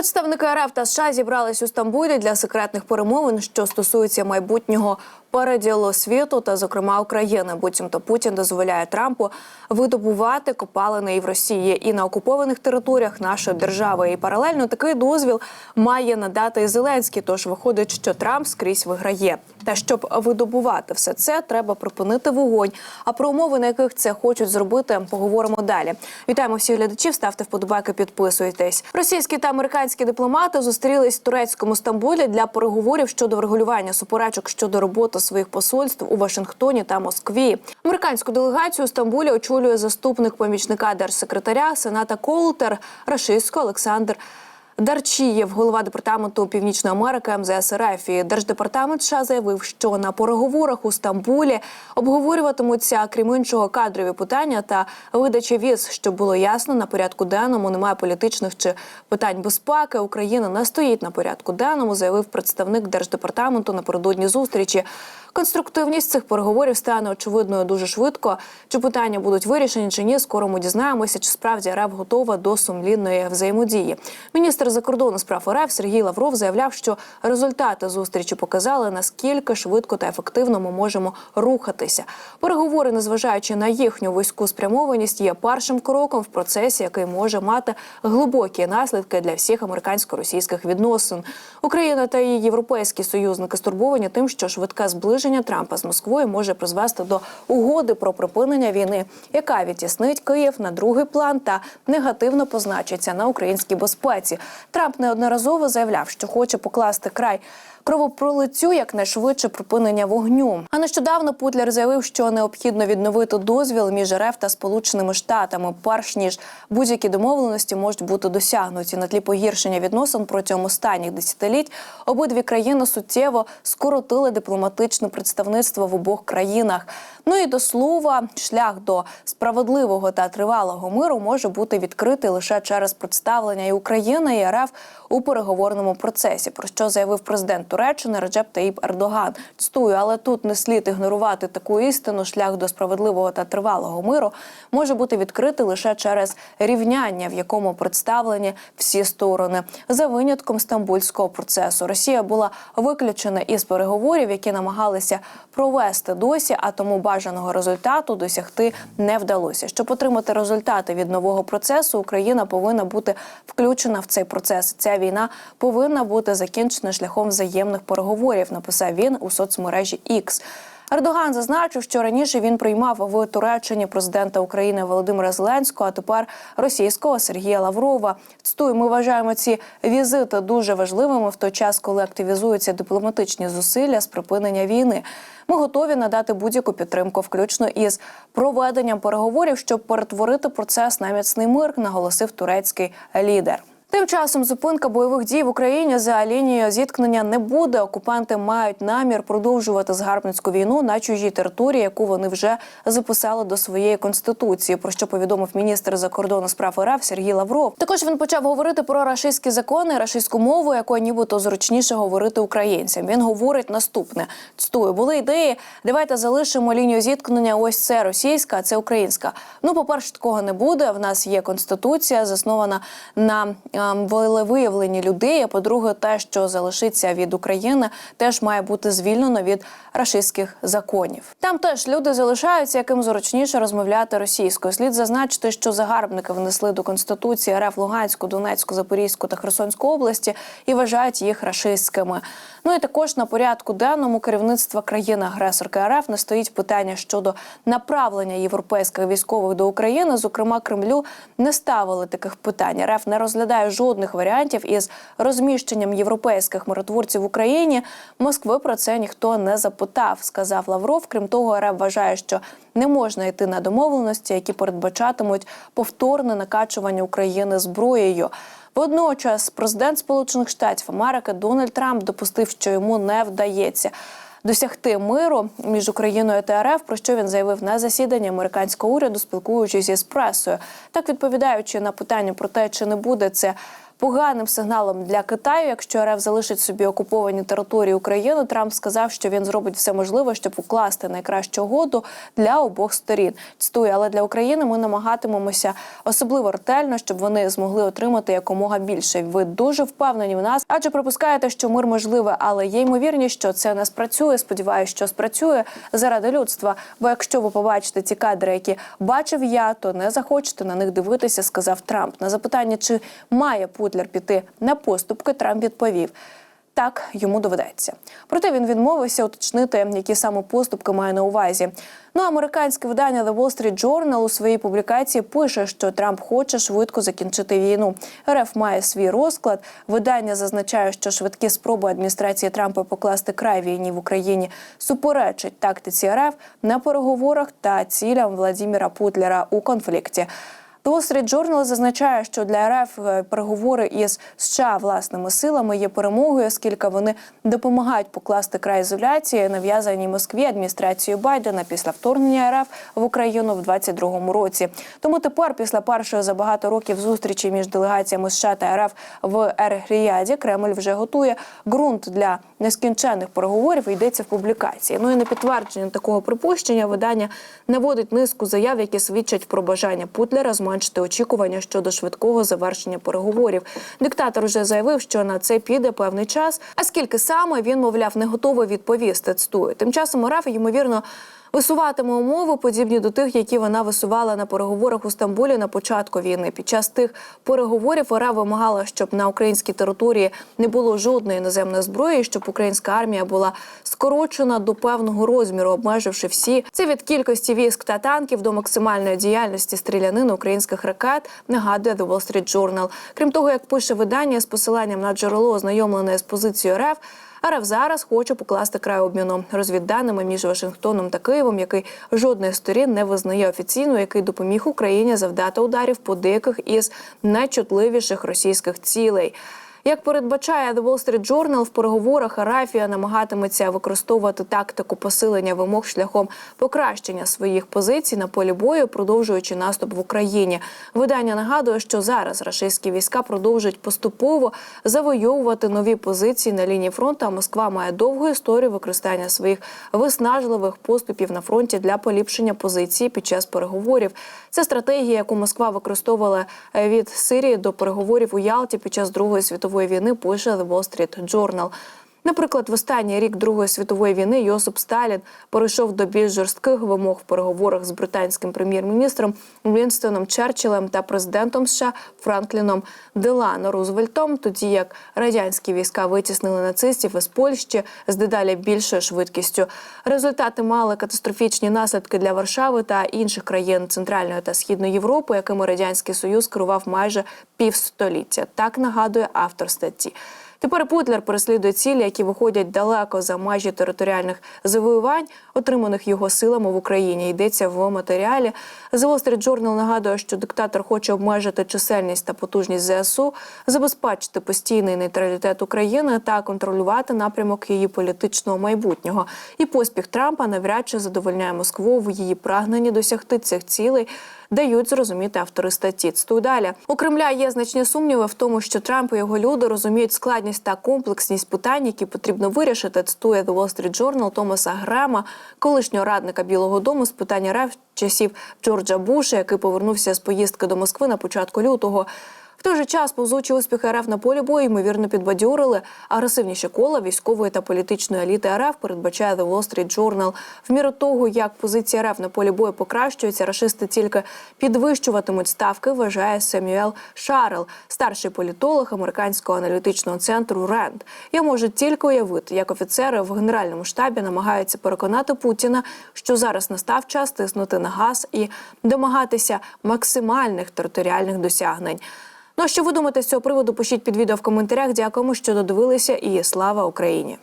Представники РФ та США зібрались у Стамбулі для секретних перемовин, що стосуються майбутнього переділу світу та, зокрема, України. Буцімто Путін дозволяє Трампу видобувати копалини і в Росії і на окупованих територіях нашої держави. І паралельно такий дозвіл має надати Зеленський. Тож виходить, що Трамп скрізь виграє. Та щоб видобувати все це, треба припинити вогонь. А про умови, на яких це хочуть зробити, поговоримо далі. Вітаємо всіх глядачів. Ставте вподобайки, підписуйтесь. Російські та американські дипломати зустрілись в турецькому Стамбулі для переговорів щодо врегулювання суперечок щодо роботи своїх посольств у Вашингтоні та Москві. Американську делегацію у Стамбулі очолює заступник помічника держсекретаря Сената Колтер Рашисько Олександр. Дарчієв, голова департаменту Північної Америки МЗС РФ і держдепартамент США заявив, що на переговорах у Стамбулі обговорюватимуться крім іншого кадрові питання та видача віз, щоб було ясно на порядку денному. Немає політичних чи питань безпеки. Україна не стоїть на порядку денному, заявив представник держдепартаменту напередодні зустрічі. Конструктивність цих переговорів стане очевидною дуже швидко. Чи питання будуть вирішені чи ні? Скоро ми дізнаємося, чи справді РФ готова до сумлінної взаємодії. Міністр закордонних справ РФ Сергій Лавров заявляв, що результати зустрічі показали наскільки швидко та ефективно ми можемо рухатися. Переговори, незважаючи на їхню вузьку спрямованість, є першим кроком в процесі, який може мати глибокі наслідки для всіх американсько-російських відносин. Україна та її європейські союзники стурбовані тим, що швидке зближення Трампа з Москвою може призвести до угоди про припинення війни, яка відтіснить Київ на другий план та негативно позначиться на українській безпеці. Трамп неодноразово заявляв, що хоче покласти край кровопролиттю якнайшвидше припинення вогню. А нещодавно Путлер заявив, що необхідно відновити дозвіл між РФ та Сполученими Штатами, перш ніж будь-які домовленості можуть бути досягнуті на тлі погіршення відносин протягом останніх десятиліть. Обидві країни суттєво скоротили дипломатичне представництво в обох країнах. Ну і до слова, шлях до справедливого та тривалого миру може бути відкритий лише через представлення і України і РФ у переговорному процесі, про що заявив президент Туреччини Реджеп Таїп Ердоган. Цитую, але тут не слід ігнорувати таку істину. Шлях до справедливого та тривалого миру може бути відкритий лише через рівняння, в якому представлені всі сторони, за винятком стамбульського процесу. Росія була виключена із переговорів, які намагалися провести досі, а тому бажаного результату досягти не вдалося. Щоб отримати результати від нового процесу, Україна повинна бути включена в цей процес. Ця війна повинна бути закінчена шляхом взаємних переговорів. Написав він у соцмережі X. Ердоган зазначив, що раніше він приймав в Туреччині президента України Володимира Зеленського, а тепер російського Сергія Лаврова. Цитую, ми вважаємо ці візити дуже важливими в той час, коли активізуються дипломатичні зусилля з припинення війни. Ми готові надати будь-яку підтримку, включно із проведенням переговорів, щоб перетворити процес на міцний мир, наголосив турецький лідер. Тим часом зупинка бойових дій в Україні за лінією зіткнення не буде. Окупанти мають намір продовжувати згарбницьку війну на чужій території, яку вони вже записали до своєї конституції. Про що повідомив міністр закордонних справ РФ Сергій Лавров. Також він почав говорити про рашистські закони, рашистську мову, якою нібито зручніше говорити українцям. Він говорить наступне: цитую, були ідеї. Давайте залишимо лінію зіткнення. Ось це російська, а це українська. Ну, по перше, такого не буде. В нас є конституція, заснована на волевиявленні людей. А по-друге, те, що залишиться від України, теж має бути звільнено від рашистських законів. Там теж люди залишаються, яким зручніше розмовляти російською. Слід зазначити, що загарбники внесли до конституції РФ Луганську, Донецьку, Запорізьку та Херсонську області і вважають їх рашистськими. Ну і також на порядку денному керівництва країни-агресорки РФ не стоїть питання щодо направлення європейських військових до України. Зокрема, Кремлю не ставили таких питань. РФ не розглядає жодних варіантів із розміщенням європейських миротворців в Україні. Москви про це ніхто не запитав, сказав Лавров. Крім того, РФ вважає, що не можна йти на домовленості, які передбачатимуть повторне накачування України зброєю. Водночас, президент Сполучених Штатів Америки Дональд Трамп допустив, що йому не вдається. Досягти миру між Україною та РФ, про що він заявив на засіданні американського уряду, спілкуючись із пресою, так відповідаючи на питання про те, чи не буде це поганим сигналом для Китаю. Якщо РФ залишить собі окуповані території України, Трамп сказав, що він зробить все можливе, щоб укласти найкращу угоду для обох сторін. Цитую, але для України ми намагатимемося особливо ретельно, щоб вони змогли отримати якомога більше. Ви дуже впевнені в нас, адже припускаєте, що мир можливе, але є ймовірність, що це не спрацює. Сподіваюся, що спрацює заради людства. Бо якщо ви побачите ці кадри, які бачив я, то не захочете на них дивитися, сказав Трамп. На запитання, чи має Путлер піти на поступки, Трамп відповів. Так йому доведеться. Проте він відмовився уточнити, які саме поступки має на увазі. Ну, американське видання The Wall Street Journal у своїй публікації пише, що Трамп хоче швидко закінчити війну. РФ має свій розклад. Видання зазначає, що швидкі спроби адміністрації Трампа покласти край війні в Україні суперечить тактиці РФ на переговорах та цілям Владіміра Путлера у конфлікті. Wall Street Journal зазначає, що для РФ е, переговори із США власними силами є перемогою, оскільки вони допомагають покласти край ізоляції, нав'язаній Москві адміністрацією Байдена після вторгнення РФ в Україну в 2022 році. Тому тепер, після першої за багато років зустрічі між делегаціями США та РФ в Ер-Ріяді, Кремль вже готує ґрунт для нескінченних переговорів. Йдеться в публікації. Ну і на підтвердження такого припущення видання наводить низку заяв, які свідчать про бажання Путлера зменшити очікування щодо швидкого завершення переговорів. Диктатор вже заявив, що на це піде певний час. А скільки саме він, мовляв, не готовий відповісти. Цитую. Тим часом Раф ймовірно. Висуватиме умови, подібні до тих, які вона висувала на переговорах у Стамбулі на початку війни. Під час тих переговорів РФ вимагала, щоб на українській території не було жодної іноземної зброї, щоб українська армія була скорочена до певного розміру, обмеживши всі це від кількості військ та танків до максимальної діяльності стрілянини українських ракет. Нагадує The Wall Street Journal. Крім того, як пише видання з посиланням на джерело, ознайомлене з позицією РФ. РФ зараз хоче покласти край обміну розвідданими між Вашингтоном та Києвом, який жодної сторін не визнає офіційно, який допоміг Україні завдати ударів по деяких із найчутливіших російських цілей. Як передбачає The Wall Street Journal, в переговорах Арафія намагатиметься використовувати тактику посилення вимог шляхом покращення своїх позицій на полі бою, продовжуючи наступ в Україні. Видання нагадує, що зараз рашистські війська продовжують поступово завойовувати нові позиції на лінії фронту. А Москва має довгу історію використання своїх виснажливих поступів на фронті для поліпшення позиції під час переговорів. Це стратегія, яку Москва використовувала від Сирії до переговорів у Ялті під час Другої світової війни. Пише The Wall Street Journal. Наприклад, в останній рік Другої світової війни Йосип Сталін перейшов до більш жорстких вимог в переговорах з британським прем'єр-міністром Вінстоном Черчиллем та президентом США Франкліном Делано Рузвельтом, тоді як радянські війська витіснили нацистів із Польщі з дедалі більшою швидкістю. Результати мали катастрофічні наслідки для Варшави та інших країн Центральної та Східної Європи, якими радянський союз керував майже півстоліття. Так нагадує автор статті. Тепер Путлер переслідує цілі, які виходять далеко за межі територіальних завоювань, отриманих його силами в Україні. Йдеться в матеріалі. The Wall Street Journal нагадує, що диктатор хоче обмежити чисельність та потужність ЗСУ, забезпечити постійний нейтралітет України та контролювати напрямок її політичного майбутнього. І поспіх Трампа навряд чи задовольняє Москву в її прагненні досягти цих цілей дають зрозуміти автори статті. Цитую далі у Кремля є значні сумніви в тому, що Трамп і його люди розуміють складність та комплексність питань, які потрібно вирішити. Цитує The Wall Street Journal Томаса Грема, колишнього радника Білого Дому з питання РФ часів Джорджа Буша, який повернувся з поїздки до Москви на початку лютого. В той же час повзучі успіхи РФ на полі бою ймовірно підбадьорили агресивніші кола військової та політичної еліти РФ. Передбачає The Wall Street Journal. В міру того, як позиція РФ на полі бою покращується, рашисти тільки підвищуватимуть ставки. Вважає Семюел Шарел, старший політолог американського аналітичного центру РЕНД. Я можу тільки уявити, як офіцери в генеральному штабі намагаються переконати Путіна, що зараз настав час тиснути на газ і домагатися максимальних територіальних досягнень. Ну а що ви думаєте з цього приводу? Пишіть під відео в коментарях. Дякуємо, що додивилися, і слава Україні.